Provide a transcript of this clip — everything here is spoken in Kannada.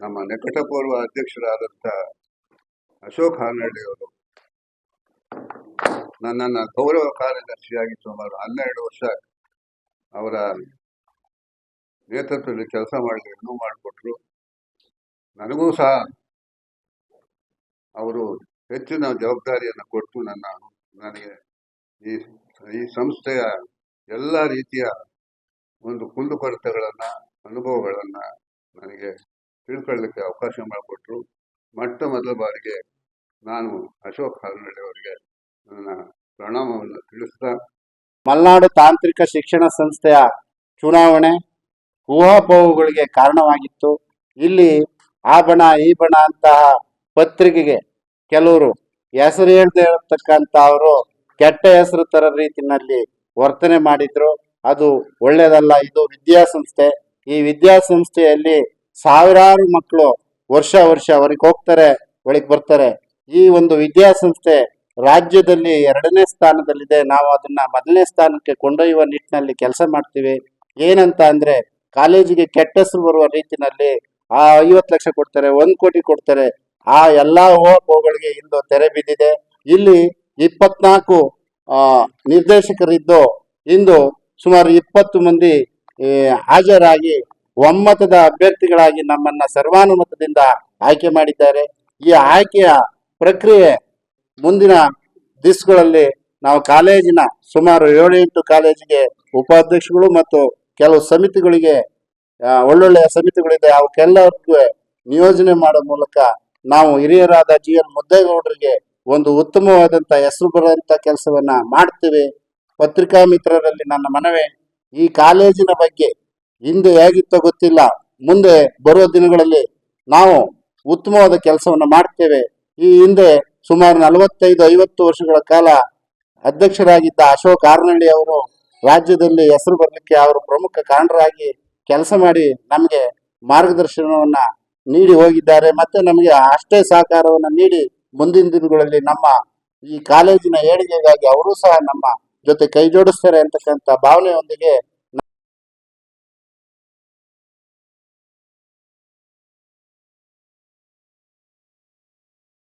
ನಮ್ಮ ನಿಕಟಪೂರ್ವ ಅಧ್ಯಕ್ಷರಾದಂಥ ಅಶೋಕ್ ಹಾನಹಳ್ಳಿ ಅವರು ನನ್ನನ್ನು ಗೌರವ ಕಾರ್ಯದರ್ಶಿಯಾಗಿ ಸುಮಾರು ಹನ್ನೆರಡು ವರ್ಷ ಅವರ ನೇತೃತ್ವದಲ್ಲಿ ಕೆಲಸ ಮಾಡಲಿ ಅನುವು ಮಾಡಿಕೊಟ್ರು. ನನಗೂ ಸಹ ಅವರು ಹೆಚ್ಚಿನ ಜವಾಬ್ದಾರಿಯನ್ನು ಕೊಟ್ಟು ನನ್ನ, ನನಗೆ ಈ ಈ ಸಂಸ್ಥೆಯ ಎಲ್ಲ ರೀತಿಯ ಒಂದು ಕುಂದುಕೊರತೆಗಳನ್ನು, ಅನುಭವಗಳನ್ನು ನನಗೆ ತಿಳ್ಕೊಳ್ಳಿಕ್ಕೆ ಅವಕಾಶ ಮಾಡಿಕೊಟ್ರು. ಮೊಟ್ಟ ಮೊದಲ ಬಾರಿಗೆ ನಾನು ಅಶೋಕ್ ಹಾಲ್ನಳ್ಳಿ ಅವರಿಗೆ ನನ್ನ ಪ್ರಣಾಮವನ್ನು ತಿಳಿಸ್ತಾ, ಮಲ್ನಾಡು ತಾಂತ್ರಿಕ ಶಿಕ್ಷಣ ಸಂಸ್ಥೆಯ ಚುನಾವಣೆ ಊಹಾಪೋಹಗಳಿಗೆ ಕಾರಣವಾಗಿತ್ತು. ಇಲ್ಲಿ ಆ ಬಣ, ಈ ಬಣ ಅಂತಹ ಪತ್ರಿಕೆಗೆ ಕೆಲವರು ಹೆಸರು ಹೇಳ್ದೆ ಇರತಕ್ಕಂಥ ಅವರು ಕೆಟ್ಟ ಹೆಸರು ತರ ರೀತಿನಲ್ಲಿ ವರ್ತನೆ ಮಾಡಿದ್ರು. ಅದು ಒಳ್ಳೇದಲ್ಲ ಇದು ವಿದ್ಯಾಸಂಸ್ಥೆ. ಈ ವಿದ್ಯಾಸಂಸ್ಥೆಯಲ್ಲಿ ಸಾವಿರಾರು ಮಕ್ಕಳು ವರ್ಷ ವರ್ಷ ಅವರಿಗೆ ಹೋಗ್ತಾರೆ, ಒಳಗೆ ಬರ್ತಾರೆ. ಈ ಒಂದು ವಿದ್ಯಾಸಂಸ್ಥೆ ರಾಜ್ಯದಲ್ಲಿ ಎರಡನೇ ಸ್ಥಾನದಲ್ಲಿದೆ. ನಾವು ಅದನ್ನ ಮೊದಲನೇ ಸ್ಥಾನಕ್ಕೆ ಕೊಂಡೊಯ್ಯುವ ನಿಟ್ಟಿನಲ್ಲಿ ಕೆಲಸ ಮಾಡ್ತೀವಿ. ಏನಂತ ಅಂದ್ರೆ ಕಾಲೇಜಿಗೆ ಕೆಟ್ಟ ಹೆಸರು ಬರುವ ರೀತಿನಲ್ಲಿ ಆ ಐವತ್ತು ಲಕ್ಷ ಕೊಡ್ತಾರೆ, ಒಂದ್ ಕೋಟಿ ಕೊಡ್ತಾರೆ. ಆ ಎಲ್ಲಾ ಹೋಗಳಿಗೆ ಇಂದು ತೆರೆ ಬಿದ್ದಿದೆ. ಇಲ್ಲಿ ಇಪ್ಪತ್ನಾಲ್ಕು, ಆ, ನಿರ್ದೇಶಕರಿದ್ದು ಇಂದು ಸುಮಾರು ಇಪ್ಪತ್ತು ಮಂದಿ ಹಾಜರಾಗಿ ಒಮ್ಮತದ ಅಭ್ಯರ್ಥಿಗಳಾಗಿ ನಮ್ಮನ್ನ ಸರ್ವಾನುಮತದಿಂದ ಆಯ್ಕೆ ಮಾಡಿದ್ದಾರೆ. ಈ ಆಯ್ಕೆಯ ಪ್ರಕ್ರಿಯೆ ಮುಂದಿನ ದಿಸ್ಗಳಲ್ಲಿ ನಾವು ಕಾಲೇಜಿನ ಸುಮಾರು ಏಳು ಎಂಟು ಕಾಲೇಜಿಗೆ ಉಪಾಧ್ಯಕ್ಷಗಳು ಮತ್ತು ಕೆಲವು ಸಮಿತಿಗಳಿಗೆ ಒಳ್ಳೊಳ್ಳೆಯ ಸಮಿತಿಗಳಿದೆ. ಅವಕ್ಕೆಲ್ಲರಿಗೂ ನಿಯೋಜನೆ ಮಾಡೋ ಮೂಲಕ ನಾವು ಹಿರಿಯರಾದ ಜಿ ಎಲ್ ಮುದ್ದೇಗೌಡರಿಗೆ ಒಂದು ಉತ್ತಮವಾದಂತ ಹೆಸರು ಬರುವಂತ ಕೆಲಸವನ್ನ ಮಾಡ್ತೀವಿ. ಪತ್ರಿಕಾ ಮಿತ್ರರಲ್ಲಿ ನನ್ನ ಮನವಿ, ಈ ಕಾಲೇಜಿನ ಬಗ್ಗೆ ಹಿಂದೆ ಹೇಗಿತ್ತೋ ಗೊತ್ತಿಲ್ಲ. ಮುಂದೆ ಬರುವ ದಿನಗಳಲ್ಲಿ ನಾವು ಉತ್ತಮವಾದ ಕೆಲಸವನ್ನು ಮಾಡ್ತೇವೆ. ಈ ಹಿಂದೆ ಸುಮಾರು ನಲವತ್ತೈದು, ಐವತ್ತು ವರ್ಷಗಳ ಕಾಲ ಅಧ್ಯಕ್ಷರಾಗಿದ್ದ ಅಶೋಕ್ ಆರ್ನಳ್ಳಿ ಅವರು ರಾಜ್ಯದಲ್ಲಿ ಹೆಸರು ಬರಲಿಕ್ಕೆ ಅವರು ಪ್ರಮುಖ ಕಾರಣರಾಗಿ ಕೆಲಸ ಮಾಡಿ ನಮಗೆ ಮಾರ್ಗದರ್ಶನವನ್ನ ನೀಡಿ ಹೋಗಿದ್ದಾರೆ ಮತ್ತೆ ನಮಗೆ ಅಷ್ಟೇ ಸಹಕಾರವನ್ನು ನೀಡಿ ಮುಂದಿನ ದಿನಗಳಲ್ಲಿ ನಮ್ಮ ಈ ಕಾಲೇಜಿನ ಏಳಿಗೆಗಾಗಿ ಅವರು ಸಹ ನಮ್ಮ ಜೊತೆ ಕೈ ಜೋಡಿಸ್ತಾರೆ ಅಂತಕ್ಕಂಥ ಭಾವನೆಯೊಂದಿಗೆ